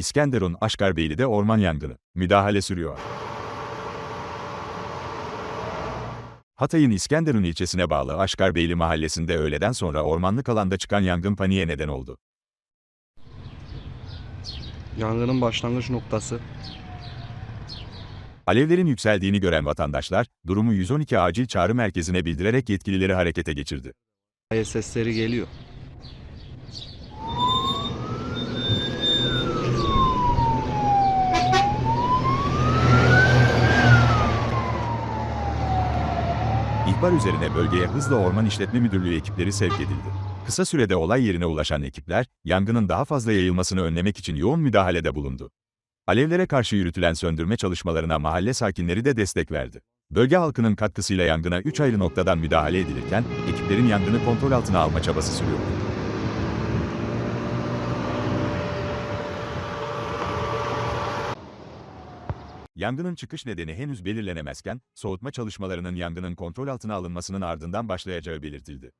İskenderun, Aşkarbeyli'de orman yangını. Müdahale sürüyor. Hatay'ın İskenderun ilçesine bağlı Aşkarbeyli mahallesinde öğleden sonra ormanlık alanda çıkan yangın paniğe neden oldu. Yangının başlangıç noktası. Alevlerin yükseldiğini gören vatandaşlar, durumu 112 acil çağrı merkezine bildirerek yetkilileri harekete geçirdi. Sesleri geliyor. İhbar üzerine bölgeye hızla Orman İşletme Müdürlüğü ekipleri sevk edildi. Kısa sürede olay yerine ulaşan ekipler, yangının daha fazla yayılmasını önlemek için yoğun müdahalede bulundu. Alevlere karşı yürütülen söndürme çalışmalarına mahalle sakinleri de destek verdi. Bölge halkının katkısıyla yangına 3 ayrı noktadan müdahale edilirken, ekiplerin yangını kontrol altına alma çabası sürüyordu. Yangının çıkış nedeni henüz belirlenemezken, soğutma çalışmalarının yangının kontrol altına alınmasının ardından başlayacağı belirtildi.